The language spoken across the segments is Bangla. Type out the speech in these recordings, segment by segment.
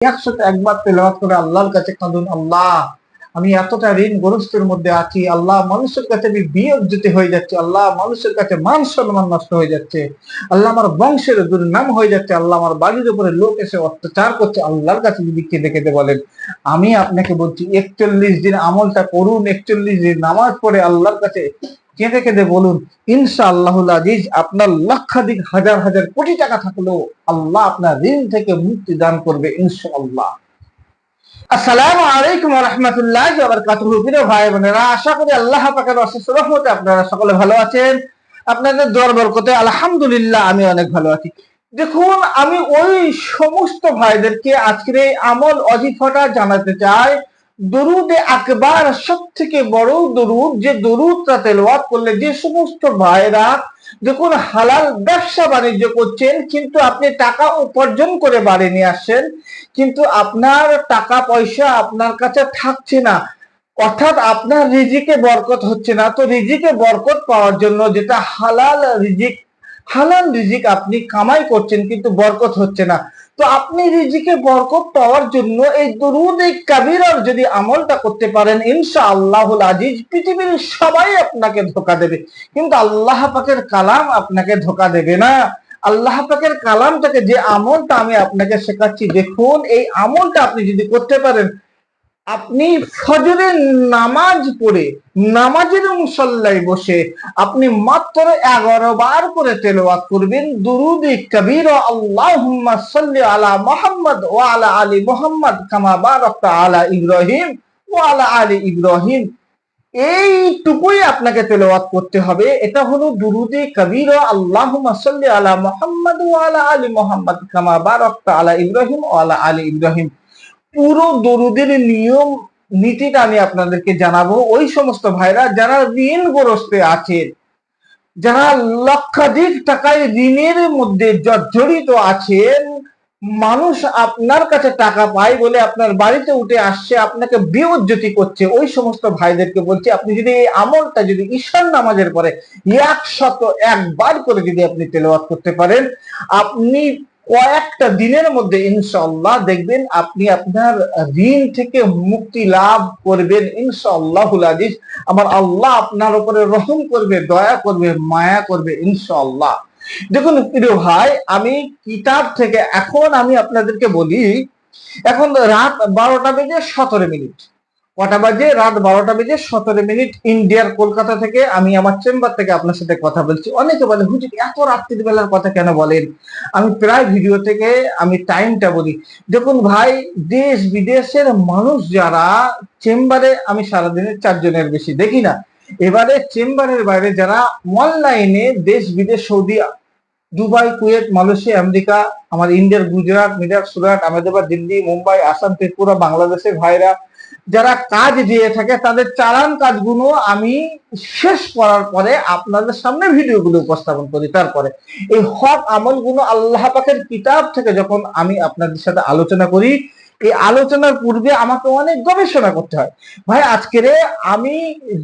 একসাথে একবার তেলাওয়াত করে আল্লাহর কাছে কাঁদুন, আল্লাহ, আমি এতটা ঋণগ্রস্তের মধ্যে আছি, আল্লাহ, মানুষের কাছে আমি বিয়োজ্যতি হয়ে যাচ্ছে, আল্লাহ, মানুষের কাছে মান সম্মান নষ্ট হয়ে যাচ্ছে, আল্লাহ, আমার বংশের দুর্নাম হয়ে যাচ্ছে, আল্লাহ, আমার বাড়ির উপরে লোক এসে অত্যাচার করছে, আল্লাহর কাছে যদি কেঁদে কেঁদে বলেন, আমি আপনাকে বলছি, একচল্লিশ দিন আমলটা করুন, একচল্লিশ দিন নামাজ পড়ে আল্লাহর কাছে কেঁদে কেঁদে বলুন ইনশা আল্লাহুল আজিজ আপনার লক্ষাধিক হাজার হাজার কোটি টাকা থাকলেও আল্লাহ আপনার ঋণ থেকে মুক্তি দান করবে ইনশা আল্লাহ আসসালামু আলাইকুম রহমতুল্লাহ বারাকাতুহু। প্রিয় ভাই বোনেরা, আশা করি আল্লাহ পাকের অশেষ রহমতে আপনারা সকলে ভালো আছেন। আপনাদের দর বরকতে আলহামদুলিল্লাহ আমি অনেক ভালো আছি। দেখুন, আমি ওই সমস্ত ভাইদেরকে আজকের এই আমল অজিফাটা জানাতে চাই। দরুদে আকবার সব থেকে বড় দরুদ যে দরুদটা তেলাওয়াত করলে যে সমস্ত ভাইরা দেখুন হালাল ব্যবসা বাণিজ্য করছেন, কিন্তু আপনি টাকা উপার্জন করে বাড়ি নিয়ে আসছেন, কিন্তু আপনার টাকা পয়সা আপনার কাছে থাকছে না। অর্থাৎ আপনার রিজিকে বরকত হচ্ছে না। তো রিজিকে বরকত পাওয়ার জন্য যেটা হালাল রিজিক হালাল রিজিক আপনি কামাই করছেন, কিন্তু বরকত হচ্ছে না। তো আপনি রিজিকে বরকত পাওয়ার জন্য এই দরুদ, এই কাবিরার যদি আমলটা করতে পারেন ইনশা আল্লাহুল আজিজ পৃথিবীর সবাই আপনাকে ধোকা দেবে। কিন্তু আল্লাহ পাকের কালাম আপনাকে ধোকা দেবে না। আল্লাহ পাকের কালামটাকে যে আমলটা আমি আপনাকে শেখাচ্ছি, দেখুন, এই আমলটা আপনি যদি করতে পারেন আপনি ফজরের নামাজ পড়ে, নামাজের মুসল্লায় বসে আপনি মাত্র এগারো বার করে তেলাওয়াত করবেন, দুরুদ কবির, আল্লাহুম্মা সাল্লি আলা মুহাম্মদ ওয়া আলা আলি মুহাম্মদ কামা বারাকতা আলা ইব্রাহিম ওয়া আলা আলি ইব্রাহিম। এইটুকুই আপনাকে তেলাওয়াত করতে হবে। এটা হলো দুরুদে কবির, আল্লাহুম্মা সাল্লি আলা মুহাম্মদ ওয়া আলা আলি মুহাম্মদ কামা বারাকতা আলা ইব্রাহিম ওয়া আলা আলি ইব্রাহিম। পুরো দরুদের নিয়ম, নীতিটা আমি আপনাদেরকে জানাব। ওই সমস্ত ভাইরা যারা ঋণ ঋণগ্রস্তে আছেন, যারা লক্ষাধিক টাকায় ঋণের মধ্যে জর্জরিত আছেন, মানুষ আপনার কাছে টাকা পায় বলে আপনার বাড়িতে উঠে আসছে, আপনাকে বিউজ্জতি করছে, ওই সমস্ত ভাইদেরকে বলছি, আপনি যদি এই আমলটা যদি ঈশ্বর নামাজের পরে একশত একবার করে যদি আপনি তেলাওয়াত করতে পারেন, আপনি কয়েকটা দিনের মধ্যে ইনশাল্লাহ দেখবেন আপনি আপনার ঋণ থেকে মুক্তি লাভ করবেন ইনশাল্লাহুল আজিজ। আমার আল্লাহ আপনার উপরে রহম করবে, দয়া করবে, মায়া করবে ইনশাল্লাহ দেখুন প্রিয় ভাই, আমি কিতাব থেকে এখন আমি আপনাদেরকে বলি, এখন রাত বারোটা বেজে সতেরো মিনিট। কটা বাজে? রাত বারোটা বেজে সতেরো মিনিট ইন্ডিয়ার কলকাতা থেকে আমি আমার চেম্বার থেকে আপনার সাথে কথা বলছি। অনেকে বলে, হুজুর, এত রাত্রির বেলার কথা কেন বলেন? আমি প্রায় ভিডিও থেকে আমি টাইমটা বলি। দেখুন ভাই, দেশ বিদেশের মানুষ যারা, চেম্বারে আমি সারাদিনের চারজনের বেশি দেখি না। এবারে চেম্বারের বাইরে যারা, অনলাইনে দেশ বিদেশ, Saudi, Dubai, Kuwait, Malaysia, America, আমার ইন্ডিয়ার গুজরাট মিরাট সুরাট, আহমেদাবাদ, দিল্লি, মুম্বাই, আসাম, ত্রিপুরা, বাংলাদেশের ভাইরা যারা কাজ দিয়ে থাকে, তাদের চালান কাজগুলো আমি শেষ করার পরে আপনাদের সামনে ভিডিওগুলো উপস্থাপন করি। তারপরে এই হক আমলগুলো আল্লাহ পাকের কিতাব থেকে যখন আমি আপনাদের সাথে আলোচনা করি, এই আলোচনার পূর্বে আমাকে অনেক গবেষণা করতে হয়। ভাই, আজকের আমি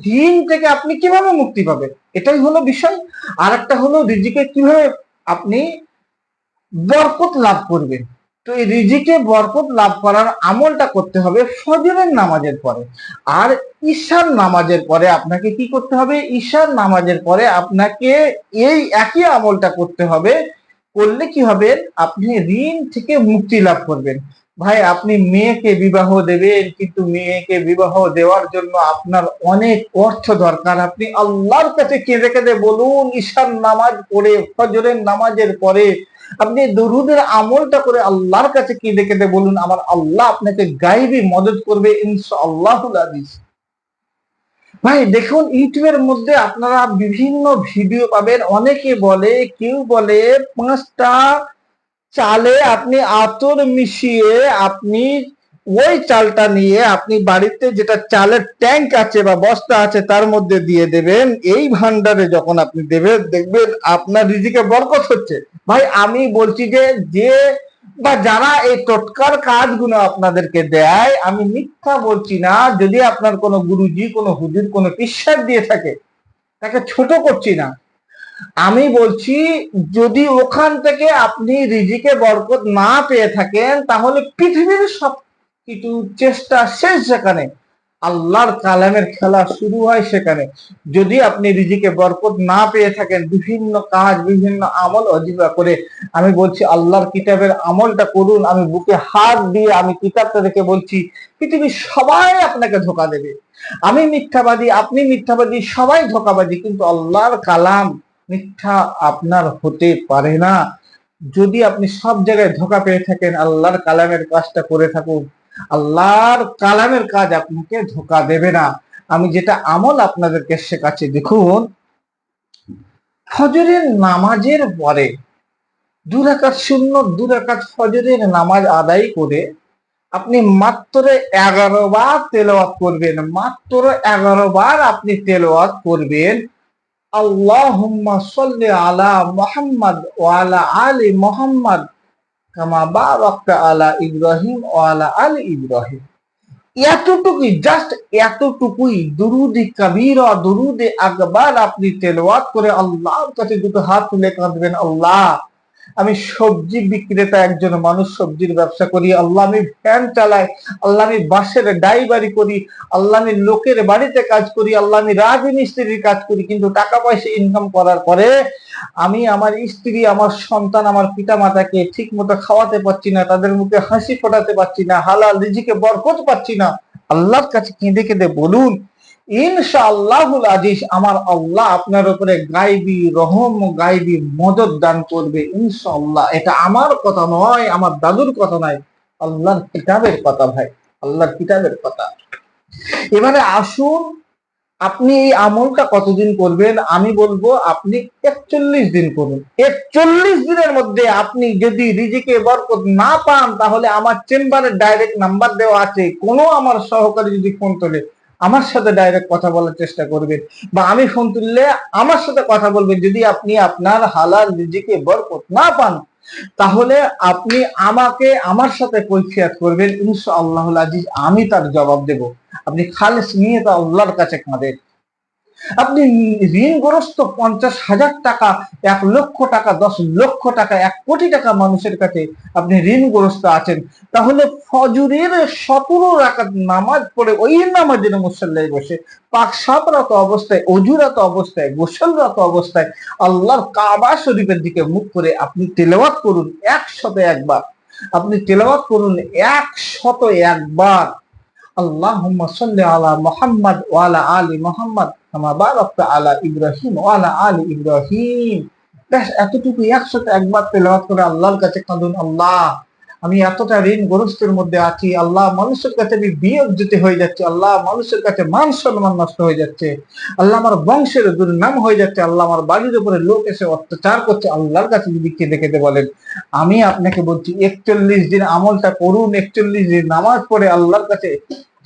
দিন থেকে আপনি কীভাবে মুক্তি পাবেন? এটাই হলো বিষয়। আর একটা হলো রিজিকে কীভাবে আপনি বরকত লাভ করবেন। তো এই রিজিকে বরকত লাভ করার আমলটা করতে হবে ফজরের নামাজের পরে। আর ঈশার নামাজের পরে আপনাকে কি করতে হবে? ঈশার নামাজের পরে আপনাকে এই একই আমলটা করতে হবে। করলে কি হবে? আপনি ঋণ থেকে মুক্তি লাভ করবেন। ভাই, আপনি মেয়েকে বিবাহ দেবেন, কিন্তু মেয়েকে বিবাহ দেওয়ার জন্য আপনার অনেক অর্থ দরকার। আপনি আল্লাহর কাছে কেঁদে কেঁদে বলুন, ঈশার নামাজ পড়ে, ফজরের নামাজের পরে আপনি দরুদের আমলটা করে আল্লাহর কাছে কেঁদে কেঁদে বলুন? আমার আল্লাহ আপনাকে গাইবি, মদত করবে ইনশাআল্লাহুল আজিজ ভাই, দেখুন, ইউটিউবের মধ্যে আপনারা বিভিন্ন ভিডিও পাবেন। অনেকে বলে, কেউ বলে, পাঁচটা চালে আপনি আতর মিশিয়ে আপনি ওই চালটা নিয়ে আপনি বাড়িতে যেটা চালের ট্যাঙ্ক আছে বা বস্তা আছে তার মধ্যে দিয়ে দেবেন। এই ভান্ডারে যখন আপনি দেবেন, দেখবেন আপনার রিজিকে বরকত হচ্ছে। ভাই, আমি বলছি যে যে বা যারা এই টোটকার কাজগুলো আপনাদেরকে দেয়, আমি মিথ্যা বলছি না, যদি আপনার কোনো গুরুজি, কোনো হুজুর, কোনো পিসার দিয়ে থাকে, তাকে ছোট করছি না। আমি বলছি, যদি ওখান থেকে আপনি রিজিকে বরকত না পেয়ে থাকেন, তাহলে পৃথিবীর সব কিছু চেষ্টা শেষ যেখানে, আল্লাহর কালামের খেলা শুরু হয় সেখানে। যদি আপনি রিজিকে বরকত না পেয়ে থাকেন, বিভিন্ন কাজ, বিভিন্ন আমল অজিবা করে, আমি বলছি আল্লাহর কিতাবের আমলটা করুন, আমি বুকে হাত দিয়ে আমি কিতাবটা দেখে বলছি, পৃথিবীর সবাই আপনাকে ধোকা দেবে। আমি মিথ্যাবাদী, আপনি মিথ্যাবাদী, সবাই ধোকাবাদী কিন্তু আল্লাহর কালাম মিথ্যা আপনার হতে পারে না। যদি আপনি সব জায়গায় ধোকা পেয়ে থাকেন, আল্লাহর কালামের কাজটা করে থাকুন। আল্লাহর কালামের কাজ আপনাকে ধোকা দেবে না। আমি যেটা আমল আপনাদেরকে শেখাচ্ছি, দেখুন, ফজরের নামাজের পরে দুরাকাত শূন্য দুরাকাত ফজরের নামাজ আদায় করে আপনি মাত্র এগারো বার তেলাওয়াত করবেন। মাত্র এগারো বার আপনি তেলাওয়াত করবেন। আল্লাহুম্মা সাল্লি আলা মোহাম্মদ ওয়া আলা আলি মুহাম্মদ কামা বারাকতা আলা ইব্রাহিম ওয়া আলা আলি ইব্রাহিম। এতটুকুই জাস্ট এতটুকুই, দুরুদি কাবীরা দুরুদে আকবার আপনি তেলাওয়াত করে আল্লাহর কাছে দুটো হাত তুলে কাঁদবেন, আল্লাহ, আমি সবজি বিক্রেতা একজন মানুষ, সবজির ব্যবসা করি, আল্লাহ, আমি ভ্যান চালাই, আল্লাহ, আমি বাসের ড্রাইভারি করি, আল্লাহ, আমি লোকের বাড়িতে কাজ করি, আল্লাহ, আমি রাজমিস্ত্রির কাজ করি, কিন্তু টাকা পয়সা ইনকাম করার পরে আমি আমার স্ত্রী, আমার সন্তান, আমার পিতা মাতাকে ঠিক মতো খাওয়াতে পারছি না, তাদের মুখে হাসি ফোটাতে পারছি না, হালাল রিজিকে বরকত পাচ্ছি না। আল্লাহর কাছে কেঁদে কেঁদে বলুন আজিজ আমার আল্লাহ আপনার উপরে গাইবি রহম, গাইবি মদত দান করবে, ইনশাআল্লাহ। এটা আমার কথা নয়, আমার দাদুর কথা নয়, আল্লাহর কিতাবের কথা ভাই, আল্লাহর কিতাবের কথা। এবারে আসুন আপনি এই আমলটা কতদিন করবেন? আমি বলব আপনি একচল্লিশ দিন করুন। একচল্লিশ দিনের মধ্যে আপনি যদি রিজিকে বরকত না পান, তাহলে আমার চেম্বারে ডাইরেক্ট নাম্বার দেওয়া আছে। কোনো আমার সহকারী যদি ফোন তোলে, আমার সাথে ডাইরেক্ট কথা বলার চেষ্টা করবেন। বা আমি ফোন তুললে আমার সাথে কথা বলবেন। যদি আপনি আপনার হালাল রিজিকে বরকত না পান, তাহলে আপনি আমাকে, আমার সাথে কৈফিয়াত করবেন। ইনশা আল্লাহ আজিজ, আমি তার জবাব দেব। আপনি খালেস নিয়ে তা আল্লাহর কাছে কাঁদেন আপনি ঋণগ্রস্ত পঞ্চাশ হাজার টাকা, এক লক্ষ টাকা, দশ লক্ষ টাকা, এক কোটি টাকা মানুষের কাছে আপনি ঋণগ্রস্ত আছেন, তাহলে ফজরের সতেরো রাকাত নামাজ পড়ে ওই নামাজের মুসল্লায় বসে, পাক সাপরত অবস্থায়, অজুরত অবস্থায়, গোসলরত অবস্থায় আল্লাহর কাবা শরীফের দিকে মুখ করে আপনি তেলাওয়াত করুন একশত একবার। আপনি তেলাওয়াত করুন একশত একবার। আল্লাহুম্মা সাল্লি আলা মুহাম্মদ ওয়া আলা আলি মুহাম্মদ কামা বারাকতা আলা ইব্রাহিম ওয়া আলা আলি ইব্রাহিম ব্যাস এতটুকু একসাথে একবার তেলাওয়াত করে আল্লাহর কাছে কাঁদুন আল্লাহ। আমি এতটা ঋণ ঋণগ্রস্তের মধ্যে আছি, আল্লাহ মানুষের কাছে আমি বিয়োগ যেতে হয়ে যাচ্ছে, আল্লাহ মানুষের কাছে মান সম্মান নষ্ট হয়ে যাচ্ছে, আল্লাহ আমার বংশের দুর্নাম হয়ে যাচ্ছে, আল্লাহ আমার বাড়ির উপরে লোক এসে অত্যাচার করছে, আল্লাহর কাছে যদি কেঁদে কেঁদে বলেন। আমি আপনাকে বলছি, একচল্লিশ দিন আমলটা করুন, একচল্লিশ দিন নামাজ পড়ে আল্লাহর কাছে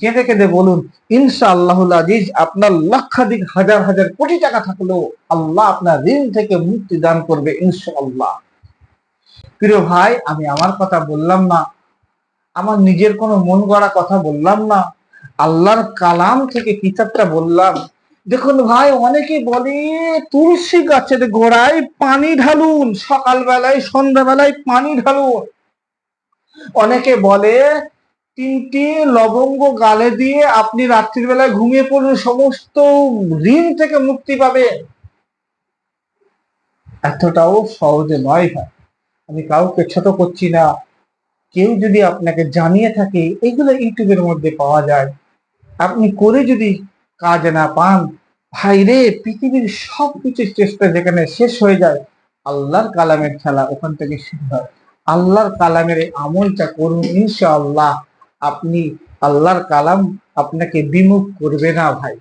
কেঁদে কেঁদে বলুন ইনশা আল্লাহুল আজিজ আপনার লক্ষাধিক হাজার হাজার কোটি টাকা থাকলেও আল্লাহ আপনার ঋণ থেকে মুক্তি দান করবে ইনশা আল্লাহ প্রিয় ভাই, আমি আমার কথা বললাম না। আমার নিজের কোনো মন গড়া কথা বললাম না। আল্লাহর কালাম থেকে কিতাবটা বললাম। দেখুন ভাই, অনেকে বলে, তুলসী গাছের গোড়ায় পানি ঢালুন, সকালবেলায়, সন্ধ্যাবেলায় পানি ঢালুন। অনেকে বলে, তিনটি লবঙ্গ গালে দিয়ে আপনি রাত্রির বেলায় ঘুমিয়ে পড়ুন সমস্ত ঋণ থেকে মুক্তি পাবেন। এতটাও সহজে নয় ভাই। আমি কাউকে ছোট করছি না। কেউ যদি আপনাকে জানিয়ে থাকে, এগুলো ইউটিউবের মধ্যে পাওয়া যায়। আপনি করে যদি কাজ না পান, ভাই রে, পৃথিবীর সব কিছুর চেষ্টা যেখানে শেষ হয়ে যায়, আল্লাহর কালামের খেলা ওখান থেকে শুরু হয়। আল্লাহর কালামের আমলটা করুন ইনশাআল্লাহ। আপনি আল্লাহর কালাম আপনাকে বিমুখ করবে না ভাই।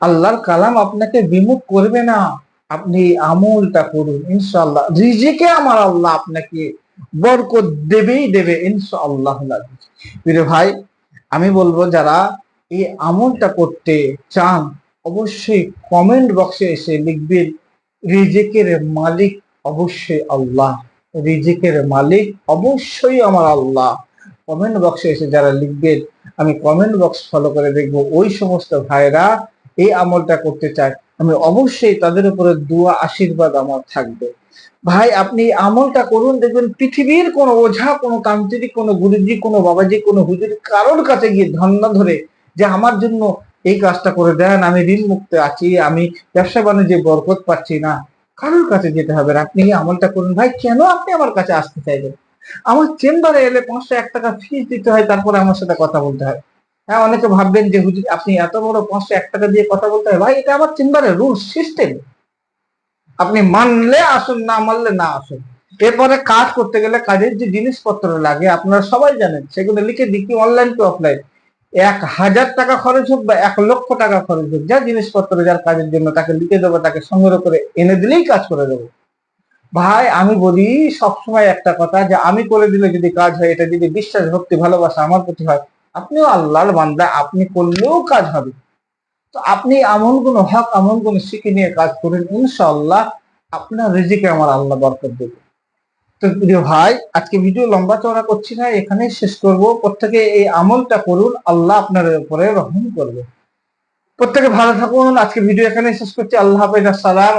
আল্লাহর কালাম আপনাকে বিমুখ করবে না। আপনি আমলটা করুন, ইনশাআল্লাহ। রিজিকে আমার আল্লাহ আপনাকে বরকত দেবেই দেবে, ইনশাআল্লাহ। প্রিয় ভাই, আমি বলব, যারা এই আমলটা করতে চান, অবশ্যই কমেন্ট বক্সে এসে লিখবেন, রিজিকের মালিক অবশ্যই আল্লাহ। রিজিকের মালিক অবশ্যই আমার আল্লাহ। কমেন্ট বক্সে এসে যারা লিখবেন, আমি কমেন্ট বক্স ফলো করে দেখব। ওই সমস্ত ভাইরা এই আমলটা করতে চায়, আমি অবশ্যই তাদের উপরে দুয়া, আশীর্বাদ আমার থাকবে। ভাই, আপনি আমলটা করুন, দেখবেন পৃথিবীর কোনো ওঝা, কোনো তান্ত্রিক, কোনো গুরুজি, কোনো বাবাজি, কোনো হুজুর কারোর কাছে গিয়ে ধন্য ধরে যে আমার জন্য এই কাজটা করে দেন, আমি ঋণ মুক্ত আছি, আমি ব্যবসা বাণিজ্যে বরকত পাচ্ছি না। কারোর কাছে যেতে হবে আপনি এই আমলটা করুন। ভাই, কেন আপনি আমার কাছে আসতে চাইবেন আমার চেম্বারে এলে পাঁচশো এক টাকা ফিস দিতে হয়, তারপরে আমার সাথে কথা বলতে হয়। হ্যাঁ অনেকে ভাববেন যে হুজুর, আপনি এত বড় পাঁচশো এক টাকা দিয়ে কথা বলতে হয়। ভাই, এটা আমার চেম্বারের রুল সিস্টেম আপনি মানলে আসুন, না মানলে না আসুন। এরপরে কাজ করতে গেলে কাজের যে জিনিসপত্র লাগে, আপনারা সবাই জানেন, সেগুলো লিখে কি অনলাইন টু অফলাইন এক হাজার টাকা খরচ হোক বা এক লক্ষ টাকা খরচ হোক, যা জিনিসপত্র যার কাজের জন্য তাকে লিখে দেবো, তাকে সংগ্রহ করে এনে দিলেই কাজ করে দেবো। ভাই, আমি বলি সবসময় একটা কথা যে, আমি করে দিলে যদি কাজ হয়, এটা যদি বিশ্বাস, ভক্তি, ভালোবাসা আমার প্রতি হয় আপনিও আল্লাহর বান্দা, আপনি করলেও কাজ হবে। তো আপনি এমন কোন হক, এমন কোন শিখে নিয়ে কাজ করেন, ইনশাআল্লাহ আপনার রিজিকে আমার আল্লাহ বরকত দেবে। তো প্রিয় ভাই, আজকে ভিডিও লম্বা চওড়া করছি না এখানে শেষ করব। প্রত্যেকে এই আমলটা করুন, আল্লাহ আপনার উপরে রহম করবে। প্রত্যেকে ভালো থাকুন, আজকে ভিডিও এখানে শেষ করছি। আল্লাহ হাফেজ, আসসালাম